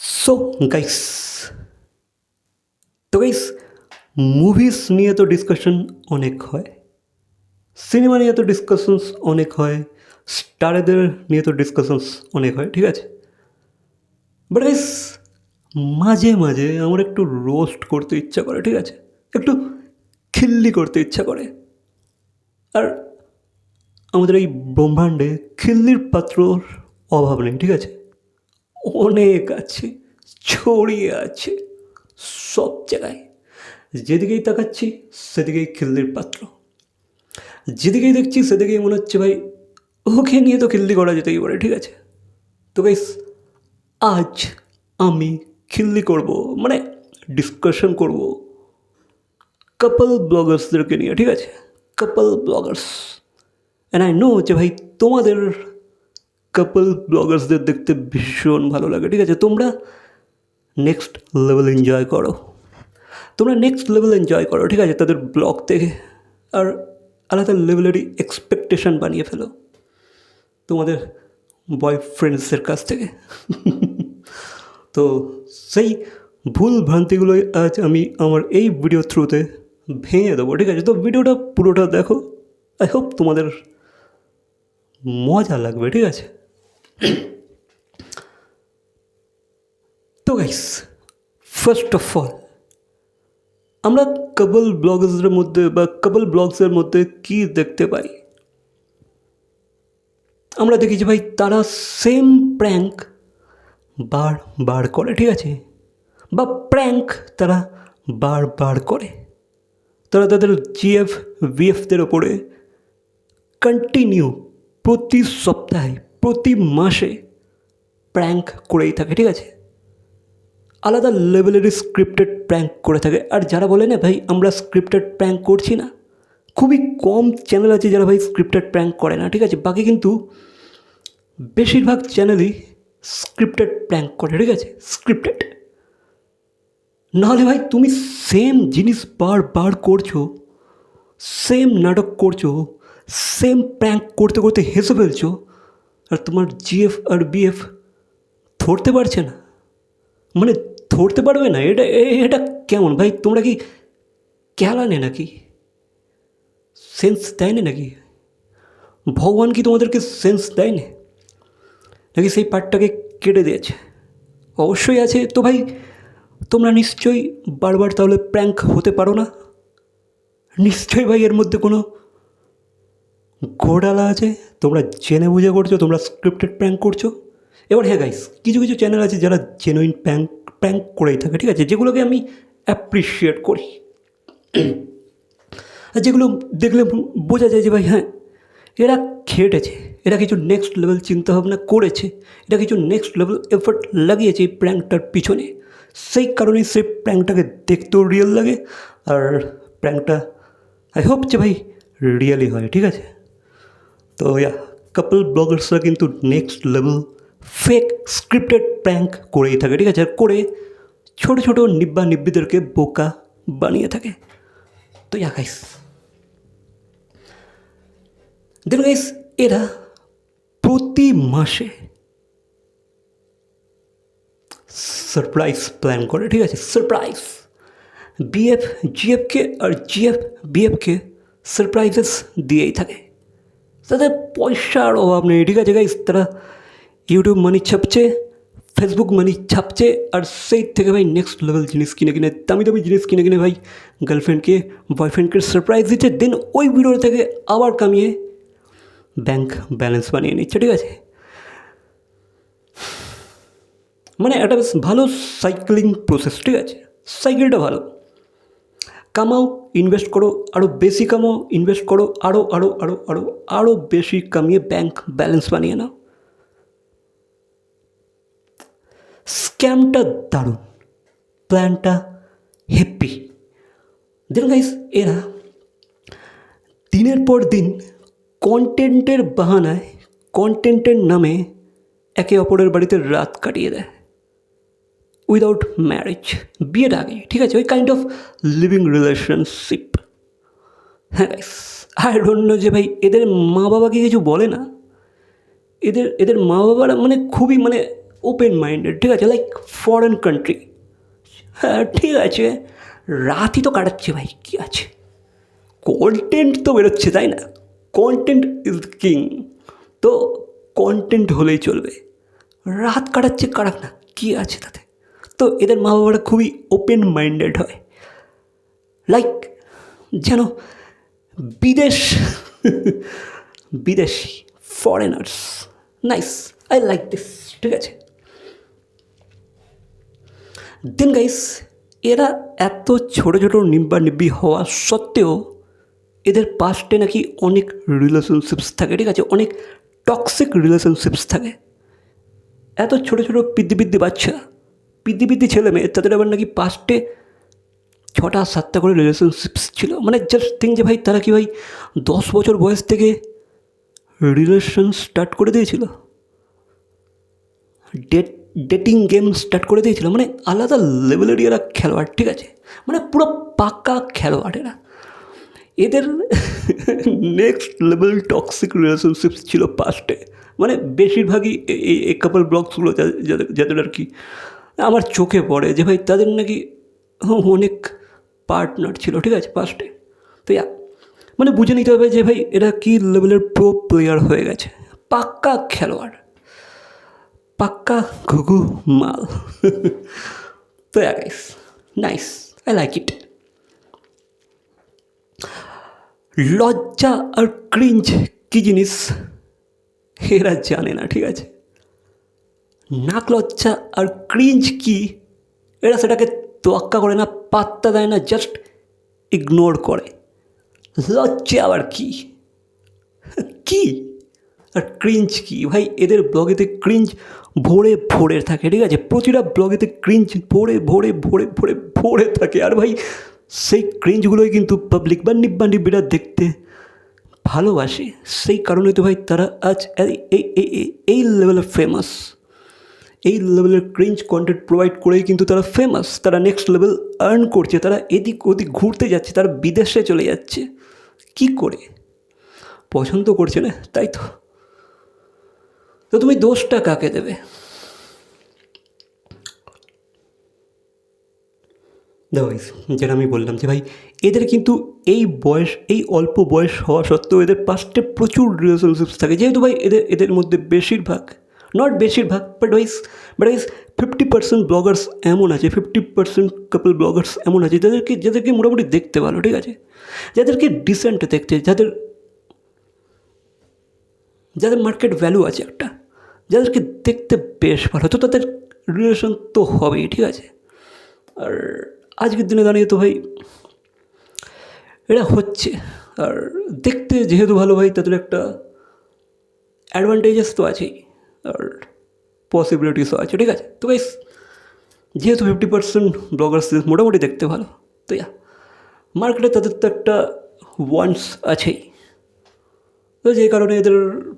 So guys তো guys movies নিয়ে তো ডিসকাশন অনেক হয় সিনেমা নিয়ে তো ডিসকাশনস অনেক হয় স্টারেদের নিয়ে তো ডিসকাশনস অনেক হয়, ঠিক আছে? বাট গাইস মাঝে মাঝে আমার একটু রোস্ট করতে ইচ্ছা করে, ঠিক আছে? একটু খিল্লি করতে ইচ্ছা করে। আর আমাদের এই ব্রহ্মাণ্ডে খিল্লির পাত্রর অভাব নেই, ঠিক আছে? অনেক আছে, ছড়িয়ে আছে, সব জায়গায়। যেদিকেই তাকাচ্ছি, সেদিকেই খিল্লির পাত্র। যেদিকেই দেখছি, সেদিকেই মনে হচ্ছে ভাই, ওকে নিয়ে তো খিল্লি করা যেতেই পারে, ঠিক আছে? তো গাইস আজ আমি খিল্লি করব মানে ডিসকাশন করব কাপল ব্লগার্সদেরকে নিয়ে, ঠিক আছে? Couple bloggers and I know যে ভাই তোমাদের কাপল ব্লগার্সদের দেখতে ভীষণ ভালো লাগে, ঠিক আছে? তোমরা নেক্সট লেভেল এনজয় করো। তোমরা নেক্সট লেভেল এনজয় করো, ঠিক আছে? তাদের ব্লগ থেকে আর আলাদা লেভেলেরই এক্সপেকটেশন বানিয়ে ফেলো তোমাদের বয়ফ্রেন্ডসের কাছ থেকে। তো সেই ভুল ভ্রান্তিগুলোই আজ আমি আমার এই ভিডিও থ্রুতে ভেঙে দেবো, ঠিক আছে? তো ভিডিওটা পুরোটা দেখো। আই হোপ তোমাদের মজা লাগবে, ঠিক আছে? তো গাইস ফার্স্ট অফ অল আমরা কাপল ব্লগসের মধ্যে বা কাপল ব্লগসের মধ্যে কি দেখতে পাই? আমরা দেখি যে ভাই, তারা সেম প্র্যাঙ্ক বার বার করে, ঠিক আছে? বা প্র্যাঙ্ক তারা বার বার করে। তারা তাদের জিএফ ভিএফদের ওপরে কন্টিনিউ প্রতি সপ্তাহে প্রতি মাসে প্র্যাঙ্ক করেই থাকে, ঠিক আছে? আলাদা লেভেলের স্ক্রিপ্টেড প্র্যাঙ্ক করে থাকে। আর যারা বলে না, ভাই, আমরা স্ক্রিপ্টেড প্র্যাঙ্ক করছি না? খুবই কম চ্যানেল আছে যারা ভাই স্ক্রিপ্টেড প্র্যাঙ্ক করে না, ঠিক আছে? বাকি কিন্তু বেশিরভাগ চ্যানেলই স্ক্রিপ্টেড প্র্যাঙ্ক করে, ঠিক আছে? স্ক্রিপ্টেড নাহলে ভাই, তুমি সেম জিনিস বার বার করছ সেম নাটক করছ সেম প্র্যাঙ্ক করতে করতে হেসে ফেলছো আর তোমার জিএফ আর বিএফ ধরতে পারছে না। মানে ধরতে পারবে না, এটা এটা কেমন? ভাই, তোমরা কি ক্যালানে নাকি? সেন্স দেয় না নাকি? ভগবান কি তোমাদেরকে সেন্স দেয় না নাকি সেই পার্টটাকে কেটে দিয়েছে? অবশ্যই আছে। তো ভাই, তোমরা নিশ্চয়ই বারবার তাহলে প্র্যাঙ্ক হতে পারো না? নিশ্চয়ই ভাই, এর মধ্যে কোনো ঘোড়ালা আছে, তোমরা জেনে বুঝে করছ, তোমরা স্ক্রিপ্টেড প্র্যাঙ্ক করছ। এবার হ্যাঁ গাইস কিছু কিছু চ্যানেল আছে যারা জেনুইন প্র্যাঙ্ক প্র্যাঙ্ক করেই থাকে, ঠিক আছে? যেগুলোকে আমি অ্যাপ্রিসিয়েট করি। আর যেগুলো দেখলে বোঝা যায় যে ভাই হ্যাঁ এরা খেটেছে, এরা কিছু নেক্সট লেভেল চিন্তাভাবনা করেছে, এরা কিছু নেক্সট লেভেল এফর্ট লাগিয়েছে এই প্র্যাঙ্কটার পিছনে। সেই কারণেই সেই প্র্যাঙ্কটাকে দেখতেও রিয়েল লাগে, আর প্র্যাঙ্কটা আই হোপ যে ভাই রিয়েলি হয়, ঠিক আছে? তো ইয়া কাপল ব্লগার্সরা কিন্তু next level fake scripted prank করেই থাকে, ঠিক আছে? আর করে ছোটো ছোটো নিব্বা নিব্বিদেরকে বোকা বানিয়ে থাকে। তো ইয়া গাইস দেন গাইস এরা প্রতি মাসে সারপ্রাইজ প্ল্যান করে, ঠিক আছে? সারপ্রাইজ বিএফ জিএফকে আর জিএফ বিএফকে সারপ্রাইজেস দিয়েই থাকে। তাদের পয়সার অভাব নেই। ঠিক আছে গাইস তারা ইউটিউব মানি ছাপছে ফেসবুক মানি ছাপছে, আর সেই থেকে ভাই নেক্সট লেভেল জিনিস কিনে কিনে, দামি দামি জিনিস কিনে কিনে ভাই গার্লফ্রেন্ডকে বয়ফ্রেন্ডকে সারপ্রাইজ দিচ্ছে। দেন ওই ভিডিও থেকে আবার কামিয়ে ব্যাংক ব্যালেন্স বানিয়ে নিচ্ছে। ঠিক আছে? মানে একটা বেশ ভালো সাইক্লিং প্রসেস ঠিক আছে? সাইকেলটা ভালো। কামাও ইনভেস্ট করো আরও বেশি কামাও ইনভেস্ট করো আরও আরও আরও আরও আরও বেশি কামিয়ে ব্যাংক ব্যালেন্স বানিয়ে নাও। স্ক্যামটা দারুণ প্ল্যানটা হ্যাপি দেন গাইস এরা দিনের পর দিন কন্টেন্টের বাহানায় কন্টেন্টের নামে একে অপরের বাড়িতে রাত কাটিয়ে দেয়। উইদাউট ম্যারেজ বিয়ের আগে, ঠিক আছে? ওই কাইন্ড অফ লিভিং রিলেশনশিপ হ্যাঁ আই ডোন্ট নো যে ভাই, এদের মা বাবাকে কিছু বলে না? এদের এদের মা বাবারা মানে খুবই মানে ওপেন মাইন্ডেড ঠিক আছে? লাইক ফরেন কান্ট্রি হ্যাঁ ঠিক আছে। রাতই তো কাটাচ্ছে ভাই, কী আছে? কন্টেন্ট তো বেরোচ্ছে, তাই না? কন্টেন্ট ইজ কিং তো কন্টেন্ট হলেই চলবে। রাত কাটাচ্ছে কাটাক না, কী আছে তাতে? তো এদের মা বাবারা খুবই ওপেন মাইন্ডেড হয়। লাইক যেন বিদেশ, বিদেশি foreigners nice I like this ঠিক আছে? দেন গাইস এরা এত ছোটো ছোটো নিব্বা নিব্বি হওয়া সত্ত্বেও এদের পাস্টে নাকি অনেক রিলেশনশিপস থাকে, ঠিক আছে? অনেক টক্সিক রিলেশনশিপস থাকে। এত ছোটো ছোটো পিদ্দি পিদ্দি বাচ্চা পিদ্দি ছেলে মেয়ে, তাদের আবার নাকি পাস্টে ছটা, সাতটা করে রিলেশনশিপস ছিল। মানে জাস্ট থিং যে ভাই, তারা কি ভাই দশ বছর বয়স থেকে রিলেশন স্টার্ট করে দিয়েছিল? ডেট ডেটিং গেম স্টার্ট করে দিয়েছিল। মানে আলাদা লেভেলেরই এরা খেলোয়াড়, ঠিক আছে? মানে পুরো পাকা খেলোয়াড় এরা। এদের নেক্সট লেভেল টক্সিক রিলেশনশিপস ছিল পাস্টে মানে বেশিরভাগই এই- কাপল ব্লগসগুলো যাদের আর কি আমার চোখে পড়ে যে ভাই তাদের নাকি অনেক পার্টনার ছিল, ঠিক আছে পাস্টে তো মানে বুঝে নিতে হবে যে ভাই এরা কী লেভেলের প্রো প্লেয়ার হয়ে গেছে। পাক্কা খেলোয়াড়। পাক্কা ঘুঘু মাল। তো guys nice I like it লজ্জা আর ক্রিঞ্জ কী জিনিস? এরা জানে না, ঠিক আছে। নাক লজ্জা আর ক্রিঞ্জ কি? এরা সেটাকে তোয়াক্কা করে না, পাত্তা দেয় না জাস্ট ইগনোর করে। লজ্জা আবার কি? কি? আর ক্রিঞ্জ কি? ভাই, এদের ব্লগেতে ক্রিঞ্জ ভোরে ভোরে থাকে, ঠিক আছে? প্রতিটা ব্লগেতে ক্রিঞ্জ ভোরে ভোরে ভোরে ভোরে ভোরে থাকে। আর ভাই, সেই ক্রিঞ্জগুলোই কিন্তু পাবলিক বা নিব্বা নিব্বিরা দেখতে ভালোবাসে। সেই কারণে তো ভাই তারা আজ এই এই, এই- লেভেলে ফেমাস এই লেভেলের ক্রিঞ্জ কন্টেন্ট প্রোভাইড করেই কিন্তু তারা ফেমাস তারা নেক্সট লেভেল আর্ন করছে, তারা এদিক ওদিক ঘুরতে যাচ্ছে, তারা বিদেশে চলে যাচ্ছে। কি করে? পছন্দ করছে না? তাই তো। তো তুমি দোষটা কাকে দেবে? দেখো যেটা আমি বললাম যে ভাই, এদের কিন্তু এই বয়স, এই অল্প বয়স হওয়া সত্ত্বেও এদের পাস্টে প্রচুর রিলেশনশিপস থাকে। যেহেতু ভাই, এদের এদের মধ্যে বেশিরভাগ নট বেশিরভাগ but wise but wise fifty percent bloggers এমন আছে ফিফটি পার্সেন্ট কাপল ব্লগার্স এমন আছে, যাদেরকে যাদেরকে মোটামুটি দেখতে ভালো, ঠিক আছে? যাদেরকে ডিসেন্ট দেখতে, যাদের যাদের মার্কেট ভ্যালু আছে একটা, যাদেরকে দেখতে বেশ ভালো, তো তাদের রিলেশন তো হবেই, ঠিক আছে? আর আজকের দিনে দাঁড়িয়ে তো ভাই, এটা হচ্ছে। আর দেখতে যেহেতু ভালো ভাই, তাদের একটা অ্যাডভান্টেজেস তো আছেই। আর পসিবিলিটিসও আছে ঠিক আছে তো ভাই যেহেতু ফিফটি পার্সেন্ট ব্লগার্স মোটামুটি দেখতে ভালো তো ইয়া মার্কেটে তাদের তো একটা ওয়ান্স আছেই তো যে কারণে এদের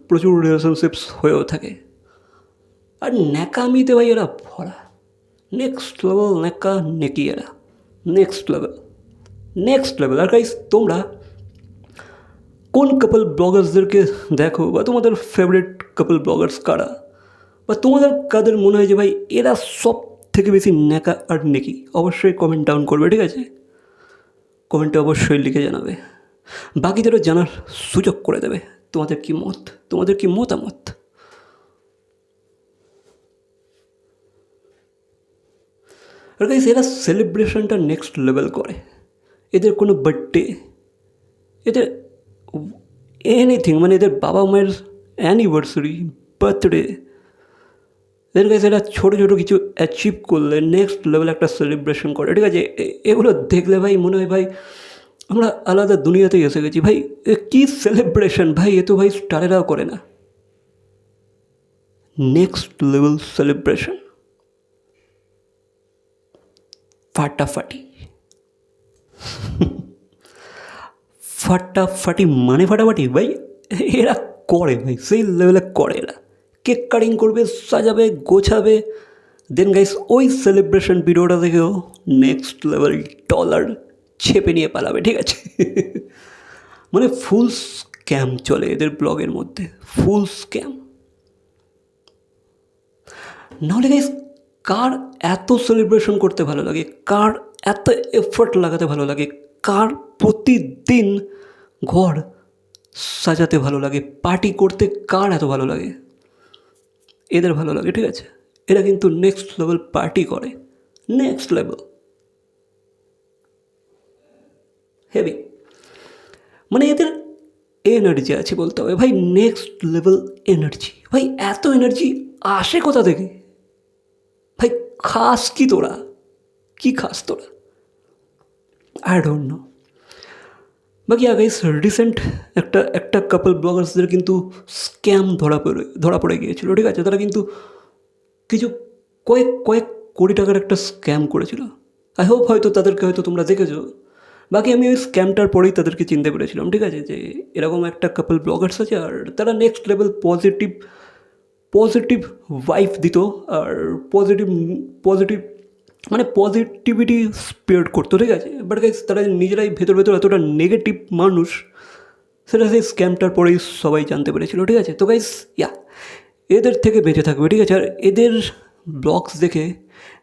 প্রচুর রিলেশনশিপস হয়েও থাকে আর ন্যাকামিতে ভাই এরা ভরা নেক্সট লেভেল ন্যাকা নেকি এরা নেক্সট লেভেল নেক্সট লেভেল আর গাইস তোমরা কোন কাপল ব্লগার্সদেরকে দেখো বা তোমাদের ফেভারিট কাপল ব্লগার্স কারা? বা তোমাদের কাদের মনে হয় যে ভাই এরা সব থেকে বেশি ন্যাকা আর নেকি? অবশ্যই কমেন্ট ডাউন করবে, ঠিক আছে? কমেন্টে অবশ্যই লিখে জানাবে। বাকিদেরও জানার সুযোগ করে দেবে। তোমাদের কি মত? তোমাদের কি মতামত? আর এরা সেলিব্রেশনটা নেক্সট লেভেল করে। এদের কোনো বার্থডে এদের এনিথিং মানে এদের বাবা মায়ের অ্যানিভার্সারি বার্থডে এদের কাছে এরা ছোটো ছোটো কিছু অ্যাচিভ করলে নেক্সট লেভেল একটা সেলিব্রেশন করে। ঠিক আছে? এগুলো দেখলে ভাই মনে হয় ভাই আমরা আলাদা দুনিয়াতেই এসে গেছি। ভাই, এ কী সেলিব্রেশন ভাই, এ তো ভাই স্টারেরাও করে না। নেক্সট লেভেল সেলিব্রেশন ফাটাফাটি। ফাটাফাটি মানে ফাটাফাটি? ভাই, এরা করে ভাই সেই লেভেলে করে এরা কেক কাটিং করবে, সাজাবে, গোছাবে। দেন গাইস ওই সেলিব্রেশন ভিডিওটা দেখেও নেক্সট লেভেল ডলার ছেপে নিয়ে পালাবে, ঠিক আছে? মানে ফুল স্ক্যাম চলে এদের ব্লগের মধ্যে ফুল স্ক্যাম নাহলে গাইস কার এত সেলিব্রেশন করতে ভালো লাগে? কার এত এফর্ট লাগাতে ভালো লাগে? কার প্রতিদিন ঘর সাজাতে ভালো লাগে, পার্টি করতে কার এত ভালো লাগে? এদের ভালো লাগে, ঠিক আছে? এরা কিন্তু নেক্সট লেভেল পার্টি করে। নেক্সট লেভেল হেভি মানে এদের এনার্জি আছে বলতে হবে। ভাই নেক্সট লেভেল এনার্জি ভাই, এত এনার্জি আসে কোথা থেকে? ভাই, খাস কি তোরা? কি খাস তোরা? আই ডোন্ট নো বাকি আগাইস রিসেন্ট একটা একটা কাপল ব্লগার্সদের কিন্তু স্ক্যাম ধরা পড়ে ধরা পড়ে গিয়েছিল, ঠিক আছে? তারা কিন্তু কিছু কয়েক কয়েক কোটি টাকার একটা স্ক্যাম করেছিল। আই হোপ হয়তো তাদেরকে হয়তো তোমরা দেখেছ। বাকি আমি ওই স্ক্যামটার পরেই তাদেরকে চিনতে পেরেছিলাম, ঠিক আছে? যে এরকম একটা কাপল ব্লগার্স আছে, আর তারা next level positive positive vibe দিত, আর পজিটিভ পজিটিভ মানে পজিটিভিটি স্প্রেড করতো, ঠিক আছে? বাট গাইস তারা নিজেরাই ভেতর ভেতর এতটা নেগেটিভ মানুষ, সেটা সেই স্ক্যামটার পরেই সবাই জানতে পেরেছিল, ঠিক আছে? তো গাইস ইয়া এদের থেকে বেঁচে থাকবে, ঠিক আছে? আর এদের ব্লগস দেখে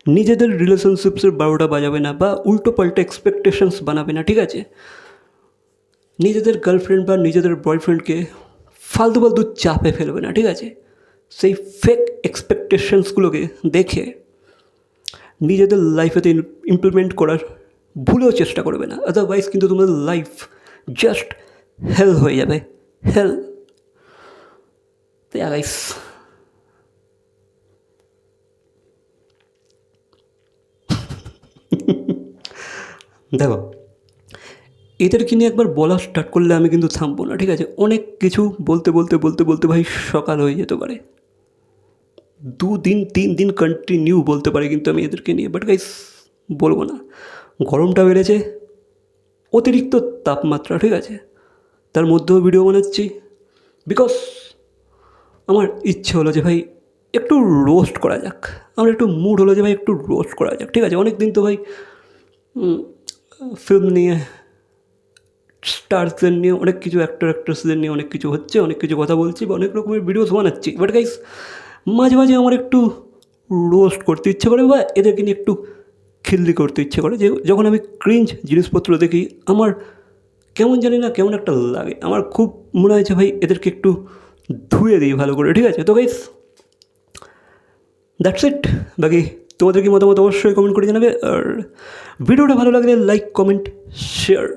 নিজেদের রিলেশনশিপসের বারোটা বাজাবে না বা উল্টো পাল্টা এক্সপেকটেশনস বানাবে না, ঠিক আছে? নিজেদের গার্লফ্রেন্ড বা নিজেদের বয়ফ্রেন্ডকে ফালতু ফালতু চাপে ফেলবে না, ঠিক আছে? সেই ফেক এক্সপেকটেশনসগুলোকে দেখে নিজেদের লাইফেতে ইমপ্লিমেন্ট করার ভুলেও চেষ্টা করবে না। আদারওয়াইজ কিন্তু তোমাদের লাইফ জাস্ট হেল হয়ে যাবে। হেল গাইস দেখো, এদেরকে নিয়ে একবার বলা স্টার্ট করলে আমি কিন্তু থামবো না, ঠিক আছে? অনেক কিছু বলতে বলতে বলতে বলতে ভাই সকাল হয়ে যেতে পারে। দু দিন তিন দিন কন্টিনিউ বলতে পারি কিন্তু আমি এদেরকে নিয়ে। বাট গাইস বলব না। গরমটা বেড়েছে, অতিরিক্ত তাপমাত্রা, ঠিক আছে? তার মধ্যেও ভিডিও বানাচ্ছি। বিকজ আমার ইচ্ছে হলো যে ভাই, একটু রোস্ট করা যাক। আমার একটু মুড হলো যে ভাই, একটু রোস্ট করা যাক, ঠিক আছে? অনেক দিন তো ভাই ফিল্ম নিয়ে স্টারসদের নিয়ে, অনেক কিছু অ্যাক্টর অ্যাক্ট্রেসদের নিয়ে অনেক কিছু হচ্ছে, অনেক কিছু কথা বলছি, বা অনেক রকমের ভিডিওস বানাচ্ছি। বাট গাইস মাঝে মাঝে আমার একটু রোস্ট করতে ইচ্ছে করে বা এদেরকে নিয়ে একটু খিল্লি করতে ইচ্ছে করে। যে যখন আমি ক্রিঞ্জ জিনিসপত্র দেখি, আমার কেমন জানি না কেমন একটা লাগে। আমার খুব মনে হয়েছে ভাই, এদেরকে একটু ধুয়ে দিই ভালো করে, ঠিক আছে? তো গাইস দ্যাটস ইট বাকি তোমাদের কি মতামত অবশ্যই কমেন্ট করে জানাবে। আর ভিডিওটা ভালো লাগলে লাইক কমেন্ট শেয়ার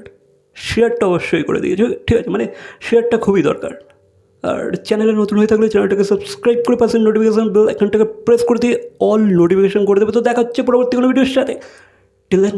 শেয়ারটা অবশ্যই করে দিয়েছ ঠিক আছে? মানে শেয়ারটা খুবই দরকার। আর চ্যানেলে নতুন হয়ে থাকলে চ্যানেলটাকে সাবস্ক্রাইব করে পাশের নোটিফিকেশান বেল এখানটাকে প্রেস করে দিয়ে অল নোটিফিকেশান করে দেবে। তো দেখা হচ্ছে পরবর্তী কোনো ভিডিওর সাথে। Till then